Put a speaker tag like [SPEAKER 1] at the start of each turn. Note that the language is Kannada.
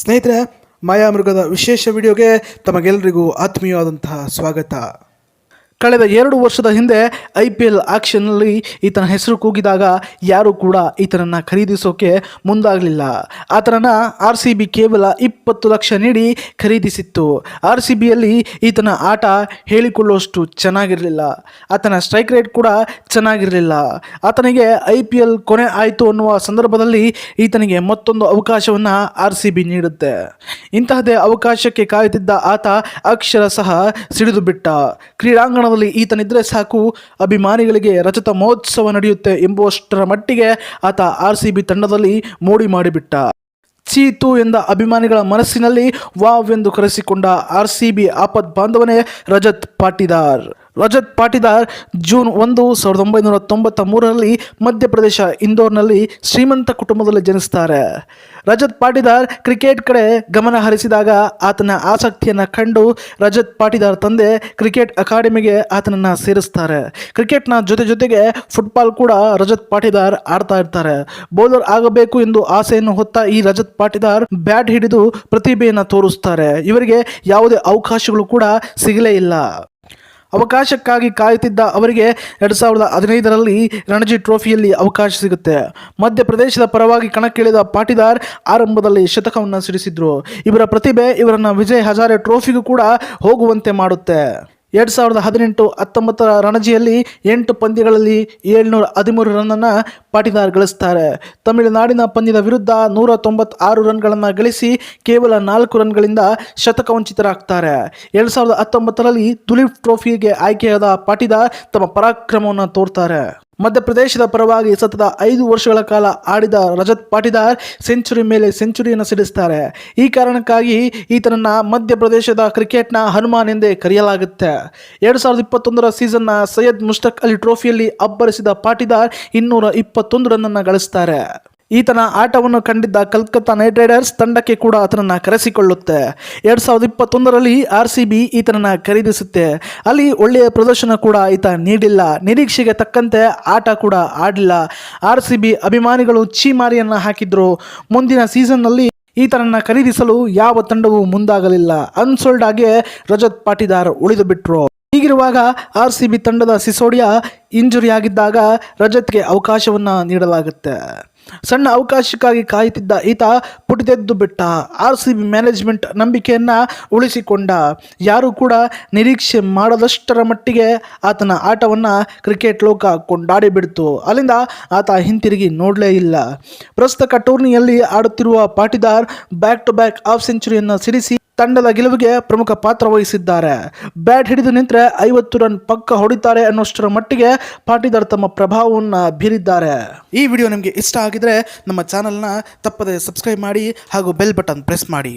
[SPEAKER 1] ಸ್ನೇಹಿತರೆ ಮಾಯಾಮೃಗದ ವಿಶೇಷ ವಿಡಿಯೋಗೆ ತಮಗೆಲ್ಲರಿಗೂ ಆತ್ಮೀಯವಾದಂತಹ ಸ್ವಾಗತ. ಕಳೆದ ಎರಡು ವರ್ಷದ ಹಿಂದೆ ಐ ಪಿ ಎಲ್ ಆಕ್ಷನ್ನಲ್ಲಿ ಈತನ ಹೆಸರು ಕೂಗಿದಾಗ ಯಾರೂ ಕೂಡ ಈತನನ್ನು ಖರೀದಿಸೋಕೆ ಮುಂದಾಗಲಿಲ್ಲ. ಆತನನ್ನು ಆರ್ ಸಿ ಬಿ ಕೇವಲ ಇಪ್ಪತ್ತು ಲಕ್ಷ ನೀಡಿ ಖರೀದಿಸಿತ್ತು. ಆರ್ ಸಿ ಬಿಯಲ್ಲಿ ಈತನ ಆಟ ಹೇಳಿಕೊಳ್ಳುವಷ್ಟು ಚೆನ್ನಾಗಿರಲಿಲ್ಲ. ಆತನ ಸ್ಟ್ರೈಕ್ ರೇಟ್ ಕೂಡ ಚೆನ್ನಾಗಿರಲಿಲ್ಲ. ಆತನಿಗೆ ಐ ಪಿ ಎಲ್ ಕೊನೆ ಆಯಿತು ಅನ್ನುವ ಸಂದರ್ಭದಲ್ಲಿ ಈತನಿಗೆ ಮತ್ತೊಂದು ಅವಕಾಶವನ್ನು ಆರ್ ಸಿ ಬಿ ನೀಡುತ್ತೆ. ಇಂತಹದೇ ಅವಕಾಶಕ್ಕೆ ಕಾಯುತ್ತಿದ್ದ ಆತ ಅಕ್ಷರ ಸಹ ಸಿಡಿದು ಬಿಟ್ಟ. ಕ್ರೀಡಾಂಗಣದಲ್ಲಿ ಈತನಿದ್ರೆ ಸಾಕು, ಅಭಿಮಾನಿಗಳಿಗೆ ರಜತ ಮಹೋತ್ಸವ ನಡೆಯುತ್ತೆ ಎಂಬುವಷ್ಟರ ಮಟ್ಟಿಗೆ ಆತ ಆರ್ ಸಿ ಬಿ ತಂಡದಲ್ಲಿ ಮೋಡಿ ಮಾಡಿಬಿಟ್ಟ. ಚೀತು ಎಂದ ಅಭಿಮಾನಿಗಳ ಮನಸ್ಸಿನಲ್ಲಿ ವಾವ್ ಎಂದು ಕರೆಸಿಕೊಂಡ ಆರ್ ಸಿ ಬಿ ಆಪದ್ ಬಾಂಧವನೇ ರಜತ್ ಪಾಟಿದಾರ್. ರಜತ್ ಪಾಟಿದಾರ್ ಜೂನ್ ಒಂದು ಸಾವಿರದ ಒಂಬೈನೂರ ತೊಂಬತ್ತ ಮೂರರಲ್ಲಿ ಮಧ್ಯಪ್ರದೇಶ ಇಂದೋರ್ನಲ್ಲಿ ಶ್ರೀಮಂತ ಕುಟುಂಬದಲ್ಲಿ ಜನಿಸ್ತಾರೆ. ರಜತ್ ಪಾಟಿದಾರ್ ಕ್ರಿಕೆಟ್ ಕಡೆ ಗಮನ ಹರಿಸಿದಾಗ ಆತನ ಆಸಕ್ತಿಯನ್ನು ಕಂಡು ರಜತ್ ಪಾಟಿದಾರ್ ತಂದೆ ಕ್ರಿಕೆಟ್ ಅಕಾಡೆಮಿಗೆ ಆತನನ್ನು ಸೇರಿಸ್ತಾರೆ. ಕ್ರಿಕೆಟ್ನ ಜೊತೆ ಜೊತೆಗೆ ಫುಟ್ಬಾಲ್ ಕೂಡ ರಜತ್ ಪಾಟಿದಾರ್ ಆಡ್ತಾ ಇರ್ತಾರೆ. ಬೌಲರ್ ಆಗಬೇಕು ಎಂದು ಆಸೆಯನ್ನು ಹೊತ್ತ ಈ ರಜತ್ ಪಾಟಿದಾರ್ ಬ್ಯಾಟ್ ಹಿಡಿದು ಪ್ರತಿಭೆಯನ್ನು ತೋರಿಸ್ತಾರೆ. ಇವರಿಗೆ ಯಾವುದೇ ಅವಕಾಶಗಳು ಕೂಡ ಸಿಗಲೇ ಇಲ್ಲ. ಅವಕಾಶಕ್ಕಾಗಿ ಕಾಯುತ್ತಿದ್ದ ಅವರಿಗೆ ಎರಡು ಸಾವಿರದ ಹದಿನೈದರಲ್ಲಿ ರಣಜಿ ಟ್ರೋಫಿಯಲ್ಲಿ ಅವಕಾಶ ಸಿಗುತ್ತೆ. ಮಧ್ಯಪ್ರದೇಶದ ಪರವಾಗಿ ಕಣಕ್ಕಿಳಿದ ಪಾಟಿದಾರ್ ಆರಂಭದಲ್ಲಿ ಶತಕವನ್ನು ಸಿಡಿಸಿದ್ರು. ಇವರ ಪ್ರತಿಭೆ, ಇವರನ್ನು ವಿಜಯ್ ಹಜಾರೆ ಟ್ರೋಫಿಗೂ ಕೂಡ ಹೋಗುವಂತೆ ಮಾಡುತ್ತೆ. ಎರಡು ಸಾವಿರದ ಹದಿನೆಂಟು ಹತ್ತೊಂಬತ್ತರ ರಣಜಿಯಲ್ಲಿ ಎಂಟು ಪಂದ್ಯಗಳಲ್ಲಿ ಏಳ್ನೂರ ಹದಿಮೂರು ರನ್ನನ್ನು ಪಾಟಿದಾರ್ ಗಳಿಸ್ತಾರೆ. ತಮಿಳುನಾಡಿನ ಪಂದ್ಯದ ವಿರುದ್ಧ ನೂರ ತೊಂಬತ್ತಾರು ರನ್ಗಳನ್ನು ಗಳಿಸಿ ಕೇವಲ ನಾಲ್ಕು ರನ್ಗಳಿಂದ ಶತಕ ವಂಚಿತರಾಗ್ತಾರೆ. ಎರಡು ಸಾವಿರದ ಹತ್ತೊಂಬತ್ತರಲ್ಲಿ ತುಲಿಪ್ ಟ್ರೋಫಿಗೆ ಆಯ್ಕೆಯಾದ ಪಾಟಿದಾರ್ ತಮ್ಮ ಪರಾಕ್ರಮವನ್ನು ತೋರ್ತಾರೆ. ಮಧ್ಯಪ್ರದೇಶದ ಪರವಾಗಿ ಸತತ ಐದು ವರ್ಷಗಳ ಕಾಲ ಆಡಿದ ರಜತ್ ಪಾಟಿದಾರ್ ಸೆಂಚುರಿ ಮೇಲೆ ಸೆಂಚುರಿಯನ್ನು ಸಿಡಿಸ್ತಾರೆ. ಈ ಕಾರಣಕ್ಕಾಗಿ ಈತನನ್ನ ಮಧ್ಯಪ್ರದೇಶದ ಕ್ರಿಕೆಟ್ನ ಹನುಮಾನ್ ಎಂದೇ ಕರೆಯಲಾಗುತ್ತೆ. ಎರಡು ಸಾವಿರದ ಇಪ್ಪತ್ತೊಂದರ ಸೀಸನ್ನ ಸೈಯದ್ ಮುಷ್ತಕ್ ಅಲಿ ಟ್ರೋಫಿಯಲ್ಲಿ ಅಬ್ಬರಿಸಿದ ಪಾಟಿದಾರ್ ಇನ್ನೂರ ಇಪ್ಪತ್ತೊಂದು ರನ್ನನ್ನು ಗಳಿಸ್ತಾರೆ. ಈತನ ಆಟವನ್ನು ಕಂಡಿದ್ದ ಕಲ್ಕತ್ತಾ ನೈಟ್ ರೈಡರ್ಸ್ ತಂಡಕ್ಕೆ ಕೂಡ ಆತನನ್ನು ಕರೆಸಿಕೊಳ್ಳುತ್ತೆ. ಎರಡು ಸಾವಿರದ ಇಪ್ಪತ್ತೊಂದರಲ್ಲಿ ಆರ್ ಸಿ ಬಿ ಈತನನ್ನು ಖರೀದಿಸುತ್ತೆ. ಅಲ್ಲಿ ಒಳ್ಳೆಯ ಪ್ರದರ್ಶನ ಕೂಡ ಈತ ನೀಡಿಲ್ಲ. ನಿರೀಕ್ಷೆಗೆ ತಕ್ಕಂತೆ ಆಟ ಕೂಡ ಆಡಿಲ್ಲ ಆರ್ ಸಿ ಬಿ ಅಭಿಮಾನಿಗಳು ಚೀಮಾರಿಯನ್ನು ಹಾಕಿದ್ರು. ಮುಂದಿನ ಸೀಸನ್ನಲ್ಲಿ ಈತನನ್ನು ಖರೀದಿಸಲು ಯಾವ ತಂಡವೂ ಮುಂದಾಗಲಿಲ್ಲ. ಅನ್ಸೋಲ್ಡ್ ಆಗಿ ರಜತ್ ಪಾಟಿದಾರ್ ಉಳಿದು ಬಿಟ್ರು. ಹೀಗಿರುವಾಗ ಆರ್ ಸಿ ಬಿ ತಂಡದ ಸಿಸೋಡಿಯಾ ಇಂಜುರಿ ಆಗಿದ್ದಾಗ ರಜತ್ಗೆ ಅವಕಾಶವನ್ನು ನೀಡಲಾಗುತ್ತೆ. ಸಣ್ಣ ಅವಕಾಶಕ್ಕಾಗಿ ಕಾಯುತ್ತಿದ್ದ ಈತ ಪುಟಿದೆದ್ದು ಬಿಟ್ಟ. ಆರ್ ಸಿ ಬಿ ಮ್ಯಾನೇಜ್ಮೆಂಟ್ ನಂಬಿಕೆಯನ್ನು ಉಳಿಸಿಕೊಂಡ. ಯಾರೂ ಕೂಡ ನಿರೀಕ್ಷೆ ಮಾಡದಷ್ಟರ ಮಟ್ಟಿಗೆ ಆತನ ಆಟವನ್ನು ಕ್ರಿಕೆಟ್ ಲೋಕ ಕೊಂಡಾಡಿಬಿಡ್ತು ಅಲ್ಲಿಂದ ಆತ ಹಿಂತಿರುಗಿ ನೋಡಲೇ ಇಲ್ಲ. ಪ್ರಸ್ತುತ ಟೂರ್ನಿಯಲ್ಲಿ ಆಡುತ್ತಿರುವ Patidar back to back half ಸೆಂಚುರಿಯನ್ನು ಸಿಡಿಸಿ ತಂಡದ ಗೆಲುವಿಗೆ ಪ್ರಮುಖ ಪಾತ್ರ ವಹಿಸಿದ್ದಾರೆ. ಬ್ಯಾಟ್ ಹಿಡಿದು ನಿಂತರೆ ಐವತ್ತು ರನ್ ಪಕ್ಕ ಹೊಡಿತಾರೆ ಅನ್ನೋಷ್ಟರ ಮಟ್ಟಿಗೆ ಪಾಟಿದಾರ್ ತಮ್ಮ ಪ್ರಭಾವವನ್ನು ಬೀರಿದ್ದಾರೆ. ಈ ವಿಡಿಯೋ ನಿಮಗೆ ಇಷ್ಟ ಆಗಿದ್ರೆ ನಮ್ಮ ಚಾನಲ್ನ ತಪ್ಪದೆ ಸಬ್ಸ್ಕ್ರೈಬ್ ಮಾಡಿ ಹಾಗೂ ಬೆಲ್ ಬಟನ್ ಪ್ರೆಸ್ ಮಾಡಿ.